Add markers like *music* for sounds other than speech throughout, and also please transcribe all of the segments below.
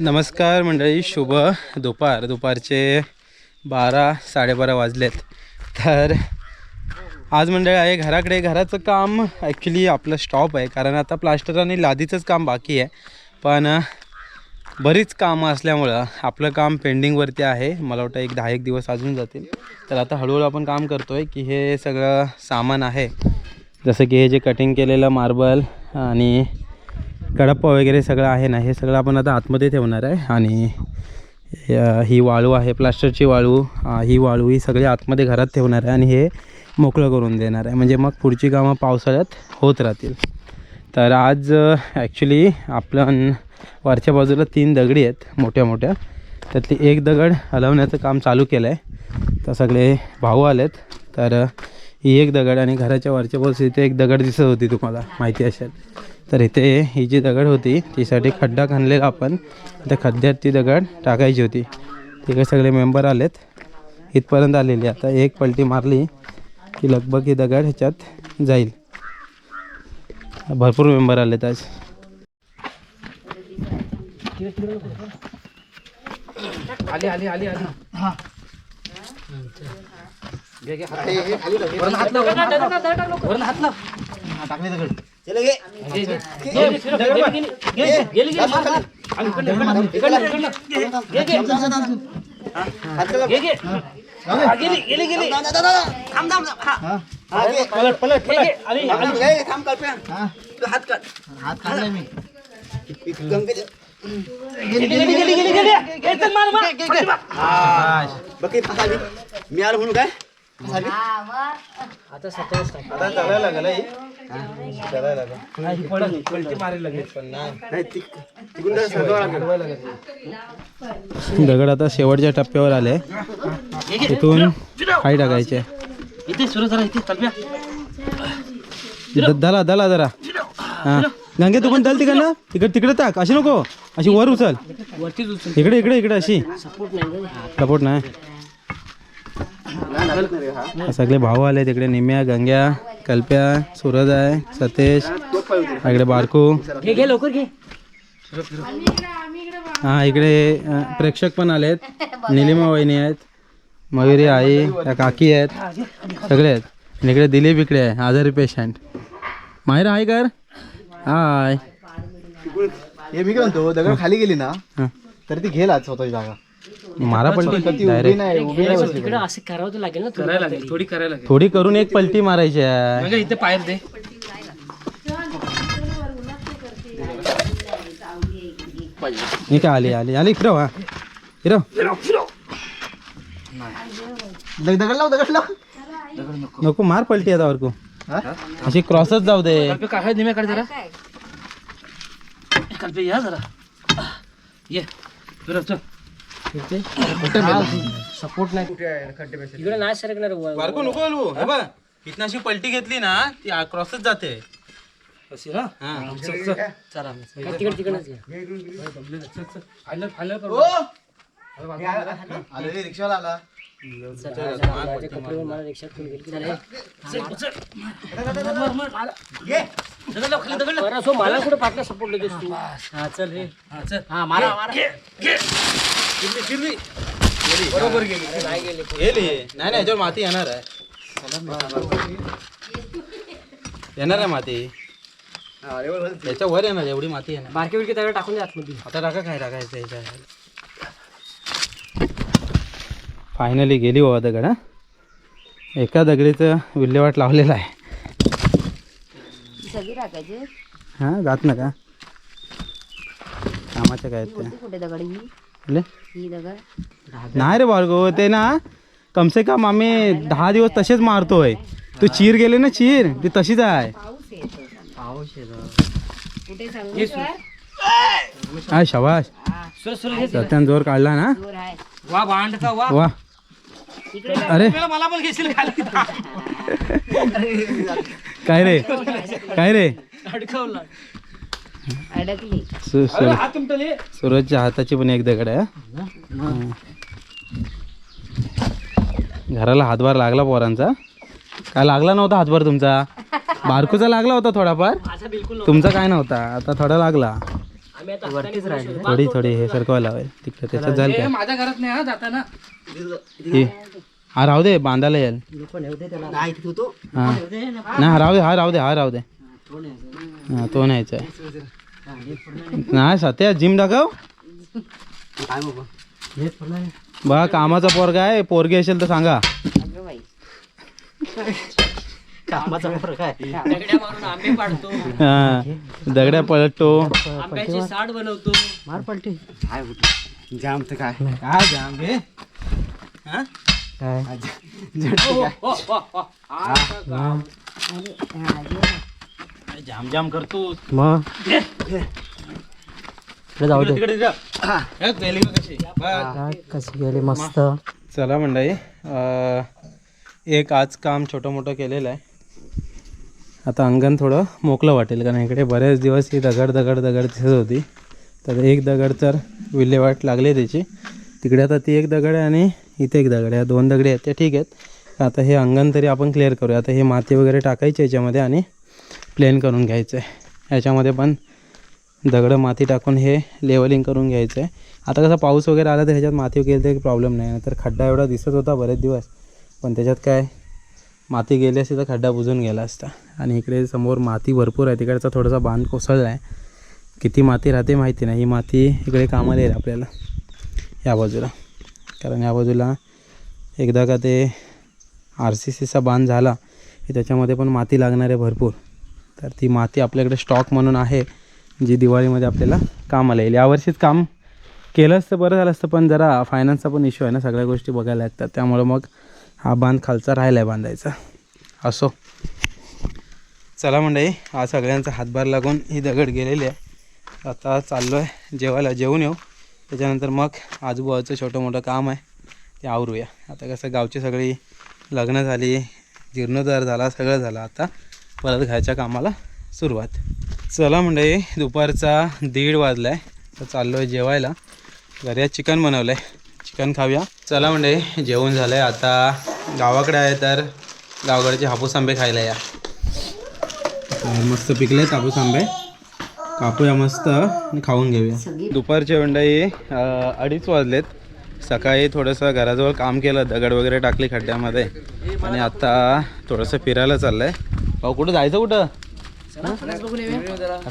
नमस्कार मंडळी शुभ दुपार. दुपारचे बारा साडेबारा वाजलेत. तर आज मंडळी आहे घराकडे. घराचं काम ॲक्च्युली आपलं स्टॉप आहे. कारण आता प्लास्टर आणि लादीचंच काम बाकी आहे. पण बरीच कामं असल्यामुळं आपलं काम पेंडिंगवरती आहे. मला वाटतं एक दहा एक दिवस अजून जातील. तर आता हळूहळू आपण काम करतो आहे की हे सगळं सामान आहे. जसं की हे जे कटिंग केलेलं मार्बल आणि कडप्पा वगैरे सगळं आहे ना हे सगळं आपण आता आतमध्ये ठेवणार आहे. आणि ही वाळू आहे प्लास्टरची वाळू ही वाळू ही सगळी आतमध्ये घरात ठेवणार आहे आणि हे मोकळं करून देणार आहे. म्हणजे मग पुढची कामं पावसाळ्यात होत राहतील. तर आज ॲक्च्युली आपण वरच्या बाजूला तीन दगडी आहेत मोठ्या मोठ्या. त्यातली एक दगड हलवण्याचं काम चालू केलं आहे तर सगळे भाऊ आलेत. तर ही एक दगड आणि घराच्या वरच्या बाजूस इथे एक दगड दिसत होती तुम्हाला माहिती असेल. तर इथे ही जी दगड होती तीसाठी खड्डा खणलेला आपण. त्या खड्ड्यात ती दगड टाकायची होती. तिकडे सगळे मेंबर आलेत. इथपर्यंत आलेली आता एक पलटी मारली की लगभग ही दगड ह्याच्यात जाईल. भरपूर मेंबर आलेत आज. आली आली आली आली. वरून हात लाव. मी आलो म्हणून काय आता सत्तावीस टाक आता चालायला लागला चालायला लागला. पलटी मारेल लगेच पण नाही नाही ती- तिकडून जरा सरकवावं लागेल. दगड आता शेवटच्या टप्प्यावर आले. तिथून खाई टाकायचे. इथे सुरू झाला इथे द- दला दला जरा. हा. गंगे तू पण दल तिकडनं. तिकडे तिकडे टाक. अशी नको. अशी वर उचल. वरतीच उचल. इकडे इकडे इकडे अशी. सपोर्ट नाही सपोर्ट नाही. सगळे भाऊ आले तिकडे निम्या गंग्या कल्प्या सूरज आहे सतेश इकडे बारकू. घे घे लवकर घे. हा इकडे प्रेक्षक पण आलेत. निलिमा वहिनी आहेत मयुरी आई त्या काकी आहेत सगळे आहेत. इकडे दिलीप इकडे आहे आजारी पेशंट माहेर आहे कर. हाय हे मी काय म्हणतो दगड खाली गेली ना. तर ती घेल आज स्वतःची जागा. मारा ती पलटी उभी डायरेक्ट नाही उभी नाही बसली. तिकडे असं करावं तर लागेल ना करायला लागेल थोडी करायला लागेल. थोडी करून एक पलटी मारायची आहे. इथे पायर दे. मी काय आली आली आली इकडं वा. इकडं. दग- दगड लाव दगड लाव. नको मार पलटी आता वरकू. हा? अशी क्रॉसच जाऊ दे. काय निम्याकडे जरा. कल्पे या जरा. ये. फिरव चल. सपोर्ट नाही. इकडे नाही सरकणार वर- बारको नको हलवू हे बघ इथनं अशी पलटी घेतली ना ती क्रॉसच जाते. अशी ना हा. चला तिकडे तिकडेच फायनल फायनल ओ! आलो रिक्षावाला मला रिक्षात झाले. मला कुठे पाटला सपोर्ट लगेच तू? हा चल रे हा चल. हा मारा मारा. बरोबर गेली. नाही गेले. गेली. नाही नाही याच्यावर माती येणार आहे. येणार आहे माती. त्याच्या वर येणार एवढी माती येणार बारके बिरके दगड टाकून दे आतमध्ये. आता टाका काय टाकायचं याच्या फायनली गेली बाबा दगड हा. एका दगडीचं विल्हेवाट लावलेला आहे. हां जात ना का कामाच्या काय ही? ही नाही रे बाळगो ते ना कमसे कम आम्ही दहा दिवस तसेच मारतोय. तू चीर गेले ना चीर? ती तशीच आहे. हा शबाश सुर सुर घे सत्यान जोर काढला ना. जोर आहे. वा. अरे. मला पण घेशील खाली. काय रे? काय रे? अडकवला. अडकली. सु- सु- हात सूरजच्या हाताची पण एक दगड आहे हा. घराला हातभार लागला पोरांचा. काय लागला नव्हता हातभार तुमचा? बारकूचा लागला होता थोडाफार? तुमचा काय नव्हता? आता थोडा लागला. थोडी थोडी हे सरकवा लावेल तिकडे त्याच्यात जाईल काय? माझ्या घरात नाही हा जाताना. हे. राहू दे बांधायला येईल. नाही हा हा राहू दे हा राहू दे हा राहू दे. हा तो न्यायचा आहे. नाही सत्या जिम दाखव. बा कामाचा पोरगा आहे पोरगी असेल तर सांगा. अगं बाई कामाचा फरक आहे. दगड्या मारून आंबे पाडतो. हा दगड्या पलटतो आंब्याची साठ बनवतो. मार पलटी. काय जाम तर काय. काय जाम घे. काय. जाम जाम करतो मग? जाऊ दे. हे. कशी? गेली मस्त. चला मंडळी अं, एक आज काम छोटं मोठं केलेलं आहे. आता अंगण थोडं मोकळं वाटेल कारण इकडे बरेच दिवस ही दगड दगड दगड दिसत होती. तर एक दगड तर विल्हेवाट लागली त्याची. तिकडे आता ती एक दगड आहे आणि इथे एक दगड आहे. दोन दगडे आहेत त्या ठीक आहेत. आता हे अंगण तरी आपण क्लिअर करूया. आता हे माती वगैरे टाकायची याच्यामध्ये आणि प्लेन करून घ्यायचं आहे याच्यामध्ये पण दगडं माती टाकून हे लेवलिंग करून घ्यायचं आहे आता कसं पाऊस वगैरे आला तर ह्याच्यात माती गेली तर प्रॉब्लेम नाही. तर खड्डा एवढा दिसत होता बरेच दिवस. पण त्याच्यात काय? माती गेली असती तर खड्डा बुजून गेला असता. आणि इकडे समोर माती भरपूर आहे. तिकडचा थोडासा बांध कोसळला आहे किती माती राहते माहिती नाही. ही माती इकडे कामाला येईल आपल्याला. या बाजूला. कारण या बाजूला एकदा का ते आर सी सीचा बांध झाला की त्याच्यामध्ये पण माती लागणार आहे भरपूर. तर ती माती आपल्याकडे स्टॉक म्हणून आहे जी दिवाळीमध्ये आपल्याला कामाला येईल. यावर्षीच काम केलं असतं बरं झालं असतं पण जरा फायनान्सचा पण इश्यू आहे ना सगळ्या गोष्टी बघायला लागतात. त्यामुळं मग हा बांध खालचा राहिला आहे बांधायचा. असो. चला मंडळी आज सगळ्यांचा हातभार लागून ही दगड गेलेली आहे. आता चाललो आहे जेवायला. जेवून येऊ. त्याच्यानंतर मग आजूबाजूचं छोटं मोठं काम आहे ते आवरूया. आता कसं गावची सगळी लग्न झाली जीर्णोद्धार झाला सगळं झालं. आता परत घ्यायच्या कामाला सुरुवात. चला म्हणजे दुपारचा दीड वाजला आहे तर चाललो आहे जेवायला. घरी चिकन बनवलं आहे चिकन खाऊया. चला म्हणजे जेवण झालं आहे आता गावाकडे आहे तर गावाकडचे हापूस आंबे खायला या. मस्त पिकले हापूस आंबे. कापूया मस्त आणि खाऊन घेऊया. दुपारचे मंडळी अडीच वाजलेत. सकाळी थोडंसं घराजवळ काम केलं दगड वगैरे टाकली खड्ड्यामध्ये. आणि आता थोडंसं फिरायला चाललं आहे भाऊ कुठं जायचं कुठं?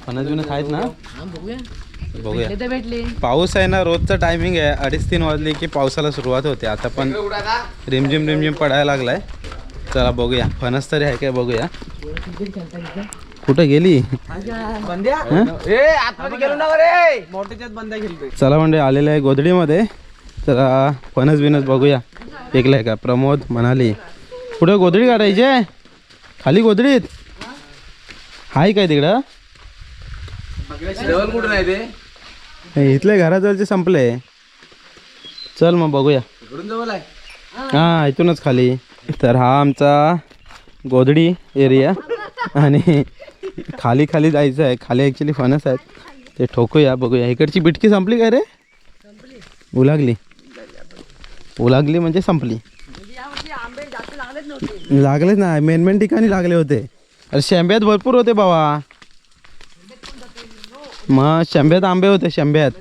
फणस बिनस आहेत ना? बघूया. भेटले पाऊस आहे ना रोजचं टायमिंग आहे. अडीच तीन वाजले की पावसाला सुरुवात होते. आता पण रिमझिम रिमझिम पडायला लागलाय. चला बघूया. फणस तरी आहे काय बघूया. कुठं गेली? चला म्हणजे आलेलं आहे गोधडीमध्ये. चला फणस बिनस बघूया. ऐकलंय का? प्रमोद म्हणाली. कुठं गोधडी काढायची आहे? खाली गोधडीत? हाय काय तिकडं? हे इथले घराजवळचे संपले. चल मग बघूया. हा इथूनच खाली. तर हा आमचा गोधडी एरिया आणि खाली खाली जायचं आहे. खाली ॲक्च्युली फणस आहेत. ते ठोकूया बघूया. इकडची बिटकी संपली काय रे? उलागली. उलागली म्हणजे संपली. लागलेच ना मेन मेन ठिकाणी लागले होते. अरे शेंब्यात भरपूर होते बाबा. मग शेंब्यात आंबे होते शेंब्यात.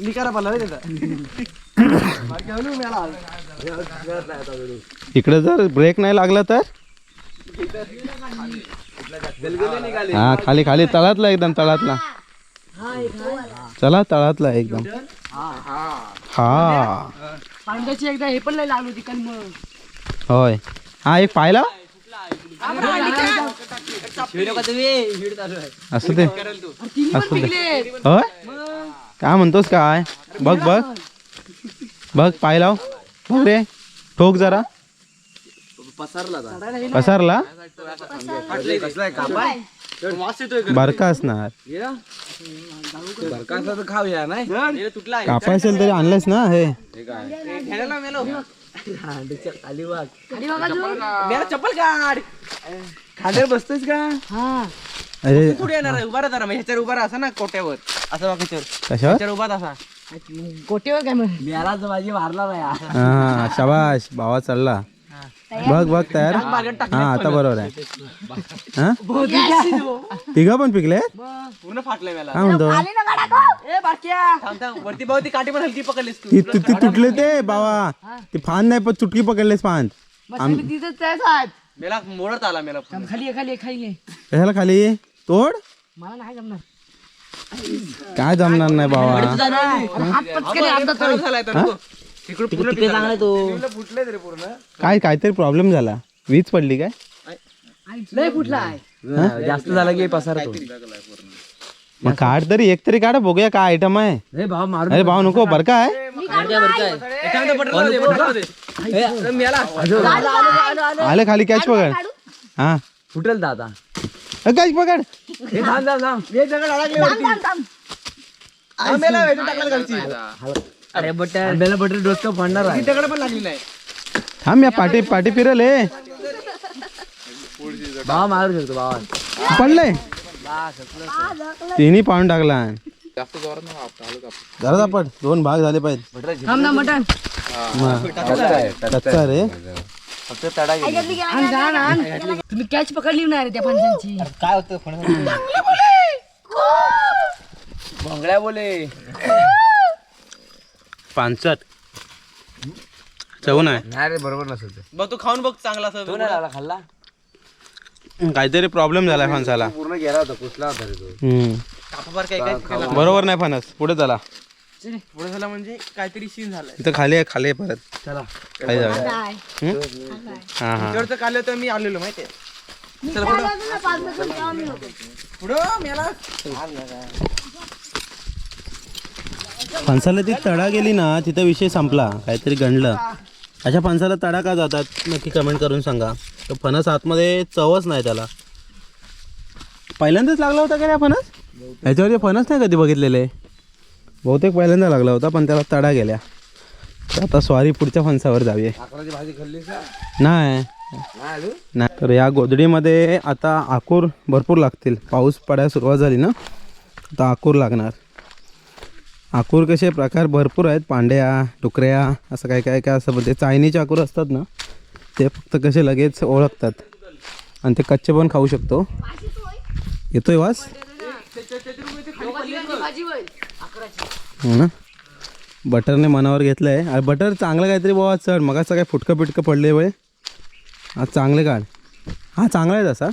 निकारा पाला रे त्याचा. *laughs* इकडे जर ब्रेक नाही लागला तर? हा खाली खाली तळातला एकदम तळातला. चला तळातला एकदम. हा. एकदा हे पण लागली होय. हा एक पाहिला? असं ते असं ते होय? काय म्हणतोस काय? बघ बघ. बघ पाय लाव बघ रे. ठोक जरा. पसारला बारका असणार. खाऊया नाही कापाय असेल तरी आणलंस ना हे. खाली वाघ मेरा चप्पल काढ खांद्यावर बसतोयस का? अरे. पुढे येणार आहे? उभा राहा ह्याच्यावर उभा राहा ना कोट्यावर. असं कशावर? ह्याच्यावर उभा असा. गोटेवर काय मेला माझी नाही हा शाबाश भावा चालला. बघ बघ तयार. हा आता बरोबर आहे. हा? तिघं पण पिकले? पूर्ण फाटलंय मला. काय म्हणतो? ए बारक्या थांब थांब. वरती भाऊ ती काठी पण हलकी पकडलीस तू. ती ती ती तुटले ते बाबा ते फान नाही पण चुटकी पकडलेस फान. तिथंच आहे साहेब. मेला मोडत आला मेला. खाली ये, खाली ये, खाली ये. कशाला खाली? तोड? मला नाही जमणार. काय जमणार नाही बाबा? हात पटकन अर्धा खराब झालाय तर नको. तिकडून पूर्ण तिकडे चांगला आहे तो. पिकलं फुटले तरी पूर्ण. काय काहीतरी प्रॉब्लेम झाला. वीज पडली काय? लय फुटला आहे जास्त झाला की पसार मग काढ तरी एक तरी काढ बघूया काय आयटम आहे रे भाव मारून अरे भाऊ नको बरं काय आले खाली कॅच पकड। हा। फुटेल दादा। कॅच पकड। हे थांब थांब थांब एक दगड अडकले वरती हा, मेला। वेटून टाकला खालची. अरे बटर आंब्याला बटर डोसका फोडणार आहे दगड पण लागली नाही थांब या पाठी पाठी फिरल हे भावा मारू शकतो भावा पडलंय तिन्ही पाहून टाकला जरा पड दोन भाग झाले पाहिजे. थांब ना मग. कच्चा रे. आण आण. तुम्ही कॅच पकडली नाही रे त्या फणसांची. काय होतं भोंगड्या बोले. पानसट. चव नाही. नाही रे बरोबर नसेल बघ तू खाऊन बघ चांगला असं तू नाही खाल्ला? काहीतरी प्रॉब्लेम झालाय फणसाला. पूर्ण गेला होता कुसला होता रे तो हम्म. कापावर काय काय बरोबर नाही फणस. पुढे चला. पुढे झाला म्हणजे काहीतरी सीन झालाय. इथं खाली आहे खाली आहे परत. चला. खाली जाऊया. हा हा. काढलं तर मी आलेलो माहितीये पुढं. मेला. फणसाला ती तडा गेली ना तिथं विषय संपला. काहीतरी गणलं अशा फणसाला तडा का जातात नक्की कमेंट करून सांगा. तो फणस आतमध्ये चवच नाही त्याला. पहिल्यांदाच लागला होता का रे हा फणस? ह्याच्यावरती फणस नाही कधी बघितलेले? बहुतेक पहिल्यांदा लागला होता पण त्याला तडा गेल्या. तर आता स्वारी पुढच्या फणसावर जाऊया. अकराची भाजी खाल्ली नाही. नाही तर या गोदडीमध्ये आता आकूर भरपूर लागतील. पाऊस पडायला सुरुवात झाली ना? आता आकूर लागणार. आकूर कसे प्रकार भरपूर आहेत पांड्या टुकऱ्या असं काय काय काय असं ते चायनीचे आकूर असतात ना? ते फक्त कसे लगेच ओळखतात. आणि ते कच्चे पण खाऊ शकतो. येतोय वास? हो ना? बटरने मनावर घेतलं आहे अरे बटर चांगलं काहीतरी बाबा चढ. मग असं काय फुटकं पिटकं पडले वय हा चांगले काढ. हा चांगला आहे तसा.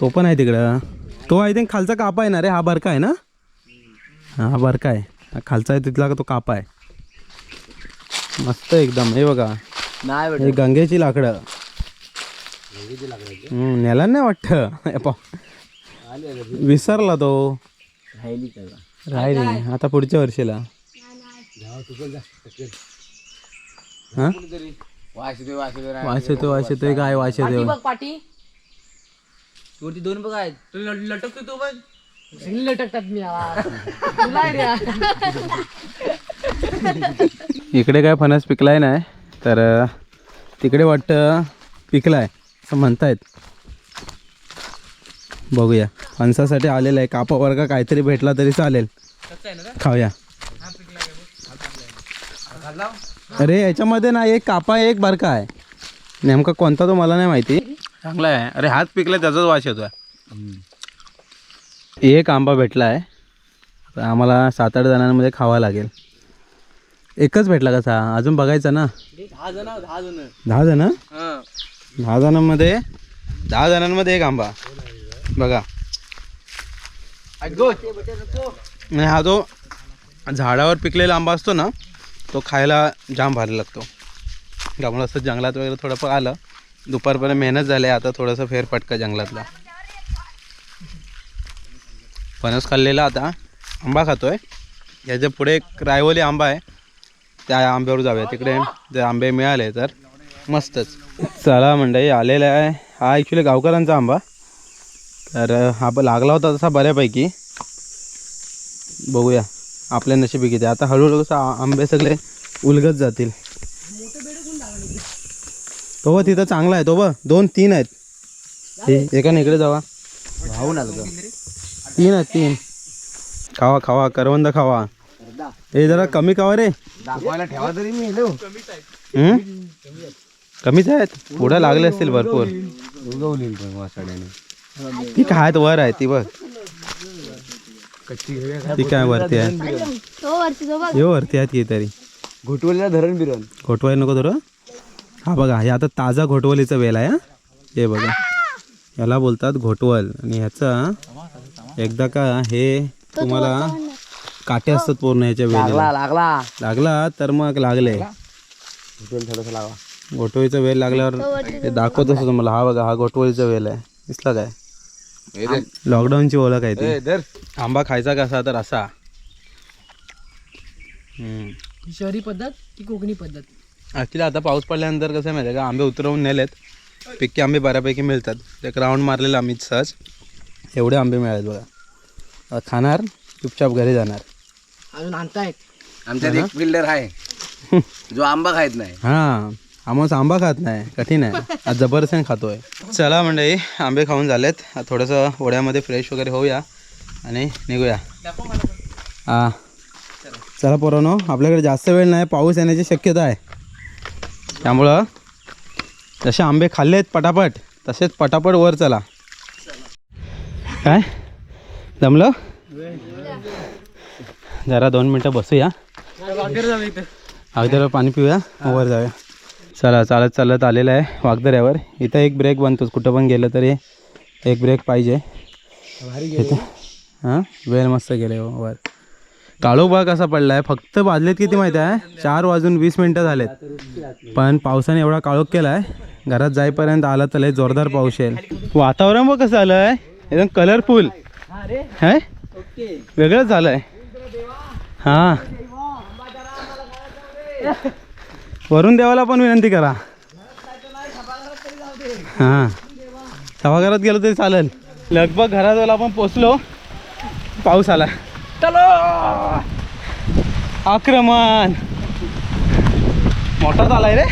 तो पण आहे तिकडं. तो आय थिंक खालचा कापा आहे ना रे? हा बरका आहे ना? हा बरका आहे. खालचा आहे तिथला तो कापा आहे. मस्त एकदम. हे बघा. नाही हे गंगेची लाकडं. हम्म, नेला नाही वाटतं. हे. विसरला तो. राहिली त्याला. राहिले. आता पुढच्या वर्षीला. हा? वास येतोय वास येतोय वास येतो वास येतोय. काय वास येतोय बघ. पाटी. वरती दोन बघ. आहेत तू लटकतो तू बघ. लटकतात मी आवाज. *laughs* तुला आहे रे. *laughs* इकडे काय फणस पिकलाय नाही तर तिकडे वाटतं पिकलाय असं म्हणतायत. बघूया. फणसासाठी आलेलं आहे कापा वर्ग काहीतरी भेटला तरी चालेल. खाऊया. अरे याच्यामध्ये ना एक कापा एक बारका आहे. नेमका कोणता तो मला नाही माहिती. चांगला आहे. अरे हात पिकला त्याचाच वास येतोय. एक आंबा भेटला आहे तर आम्हाला सात आठ जणांमध्ये खावा लागेल. एकच भेटला कसा? अजून बघायचा ना? दहा जण दहा जण. दहा जण? हा. दहा जणांमध्ये दहा जणांमध्ये एक आंबा. बघा. आणि हा जो झाडावर पिकलेला आंबा असतो ना तो खायला जाम भारी लागतो. त्यामुळे असं जंगलात वगैरे थोडंफार आलं. दुपारपर्यंत मेहनत झाली आता थोडंसं फेरफटका जंगलातला. फणस खाल्लेला आता. आंबा खातोय. याच्यापुढे एक रायवली आंबा आहे. त्या आंब्यावर जाऊया. तिकडे जर आंबे मिळाले तर मस्तच. चला मंडळी आलेला आहे. हा ॲक्च्युली गावकऱ्यांचा आंबा. तर हा ब- लागला होता तसा बऱ्यापैकी. बघूया. आपल्या नशिबी किती आता हळूहळू कसं आंबे सगळे उलगत जातील. तो बघ तिथं चांगला आहे. तो बघ दोन तीन आहेत. हे एकाने इकडे जावा. भाऊ ना तीन आहेत तीन. खावा खावा. करवंद खावा. हे जरा कमी कावा रे? दाखवायला ठेवा तरी मी? कमीच आहेत? पुढे लागले असतील भरपूर. ती काय वर आहे ती बघ. ती काय वरती आहे? बघ. हे वरती आहेत की तरी. घोटवलीला धरण बिरण. घोटवाय नको थोडं हा? बघा हे आता ताजा घोटवलीचा वेल आहे हा? हे बघा. याला बोलतात घोटवल. आणि ह्याचा एकदा का हे तुम्हाला काटे असतात पूर्ण ह्याच्या वेळेला. लागला लागला. लागला तर मग लागले. थोडस लावा घोटवळीचा वेल लागल्यावर हे दाखवत असतो तुम्हाला. हा बघा हा घोटवळीचा वेल आहे. दिसला काय? लॉकडाऊनची ओळख आहे ती. धर. आंबा खायचा कसा तर असा. हम्म. शहरी पद्धत की कोकणी पद्धत. ॲक्च्युली आता पाऊस पडल्यानंतर कसं आहे माहिती आहे का? आंबे उतरवून नेलेत. पिक्के आंबे बऱ्यापैकी मिळतात. एक राऊंड मारलेला आम्ही सहज. एवढे आंबे मिळाले बघा. आता खाणार चुपचाप घरी जाणार. अजून आणतायत. आमच्यात एक फिल्डर आहे. जो आंबा खायत नाही. हां आम्हाला आंबा खात नाही. कठीण आहे. आज जबरदस्त खातोय. चला मंडळी आंबे खाऊन झालेत. आता थोडंसं ओढ्यामध्ये फ्रेश वगैरे होऊया आणि निघूया. हां. चला पोरानो आपल्याकडे जास्त वेळ नाही पाऊस येण्याची शक्यता आहे. त्यामुळं जसे आंबे खाल्लेत पटापट तसेच पटापट वर चला. काय? जमलं? जरा दोन मिनटं बसूया. अगोदर पाणी पिऊया वर जाऊया. चला चालत चालत आलेलं आहे वागदऱ्यावर इथं एक ब्रेक बनतोच. कुठं पण गेलं तरी एक ब्रेक पाहिजे. इथं हां? वेळ मस्त गेले हो वर. काळोबा कसा पडला आहे फक्त वाजलेत किती माहिती आहे? चार वाजून वीस मिनटं झालेत. पण पावसाने एवढा काळोख केला आहे घरात जाईपर्यंत आला तर लय जोरदार पाऊस येईल. वातावरण बघ कसं आलं आहे एकदम कलरफुल है वेगळंच झालं आहे हां. वरून देवाला पण विनंती करा. हां. सभागृहात गेलो तरी चालेल. लगभग घराजवळ आपण पोचलो. पाऊस आला. आक्रमण! मोठाच आलाय रे.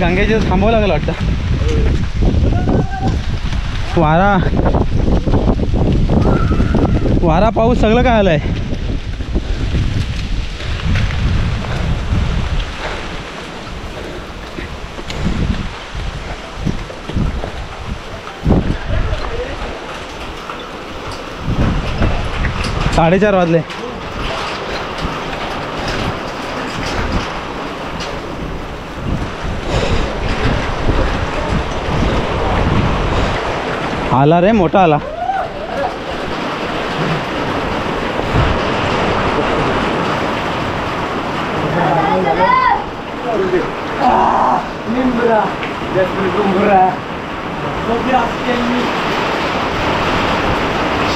गंगेचे थांबावं लागेल वाटतं. वारा. वारा पाऊस सगळं काय आलंय? साडेचार वाजले. आला रे मोठा आला.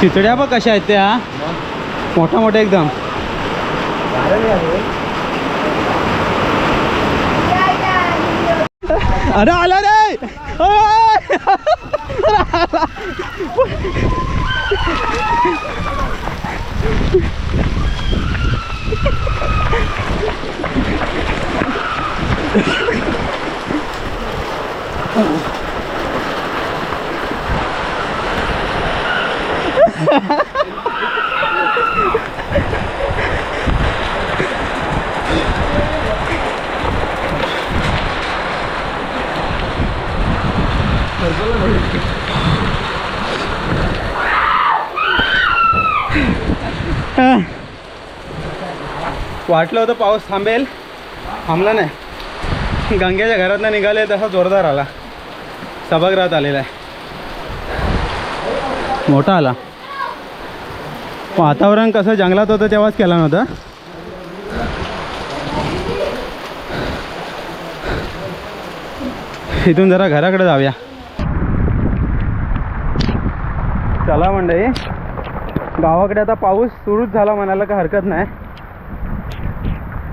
शितड्या बघ कशा आहेत त्या मोठा मोठा एकदम. अरे आला रे! *laughs* वाटलं होतं पाऊस थांबेल. थांबला नाही. गंगेच्या घरातनं निघाले तसा जोरदार आला. सभागृहात आलेला आहे. मोठा आला. वातावरण कसं जंगलात होतं तेव्हाच केला नव्हता. इथून जरा घराकडे जाऊया. चला मंडळी. गावाकडे आता पाऊस सुरूच झाला म्हणायला काय हरकत नाही.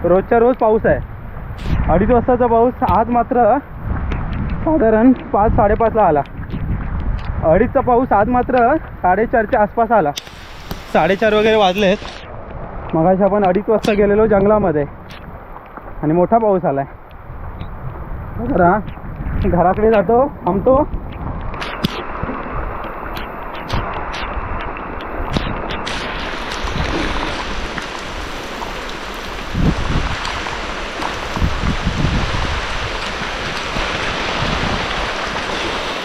रोजच्या रोज पाऊस आहे. अडीच वाजताचा पाऊस आज मात्र साधारण पाच साडेपाचला आला. अडीचचा पाऊस आज मात्र साडेचारच्या आसपास आला. साडेचार वगैरे वाजलेत. मगाशी आपण अडीच वाजता गेलेलो जंगलामध्ये. आणि मोठा पाऊस आला आहे जरा घराकडे जातो थांबतो.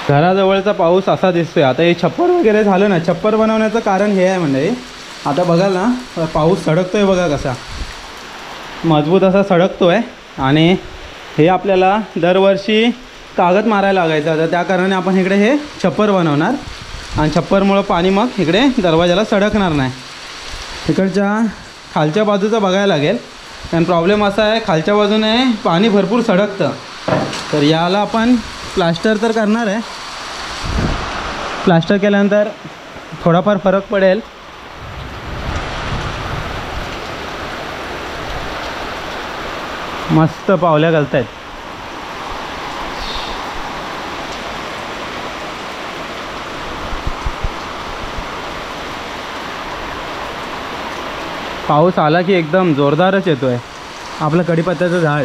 घराजवळचा पाऊस असा दिसतोय. आता हे छप्पर वगैरे झालं ना छप्पर बनवण्याचं कारण हे आहे म्हणजे. आता बघाल ना पाऊस सडकतोय बघा कसा. मजबूत असा सडकतोय आणि हे आपल्याला दरवर्षी कागद मारायला लागायचं. तर त्या कारणाने आपण इकडे हे छप्पर बनवणार. आणि छप्परमुळं पाणी मग इकडे दरवाजाला सडकणार नाही. इकडच्या खालच्या बाजूचं बघायला लागेल. कारण प्रॉब्लेम असा आहे खालच्या बाजूने पाणी भरपूर सडकतं. तर याला आपण प्लास्टर तर करणार आहे. प्लास्टर केल्यानंतर थोडाफार फरक पडेल. मस्त पावल्या घालत आहेत पाऊस आला की एकदम जोरदारच येतोय. आपलं कढीपत्त्याचं झाड.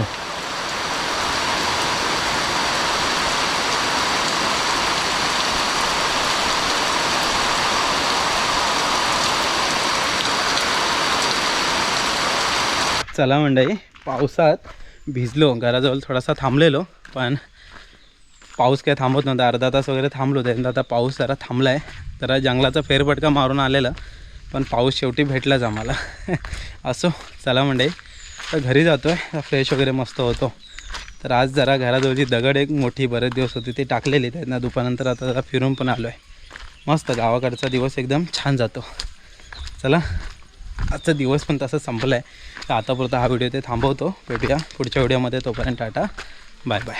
चला मंडळी पावसात भिजलो घराजवळ थोडासा थांबलेलो पण पाऊस काय थांबत नव्हता. अर्धा तास वगैरे थांबलो त्यानंतर आता पाऊस जरा थांबला आहे जरा जंगलाचा फेरफटका मारून आलेला पण पाऊस शेवटी भेटलाच आम्हाला. *laughs* असो चला मंडळी. तर घरी जातो आहे फ्रेश वगैरे मस्त होतो. तर आज जरा घराजवळची दगड एक मोठी बरेच दिवस होती ती टाकलेली त्यांना दुपारनंतर आता जरा फिरून पण आलो आहे मस्त गावाकडचा दिवस एकदम छान जातो. चला आजचा दिवस पण तसं संपला आहे तर आतापुरता हा व्हिडिओ ते थांबवतो. भेटूया पुढच्या व्हिडिओमध्ये. तोपर्यंत टाटा. Bye bye.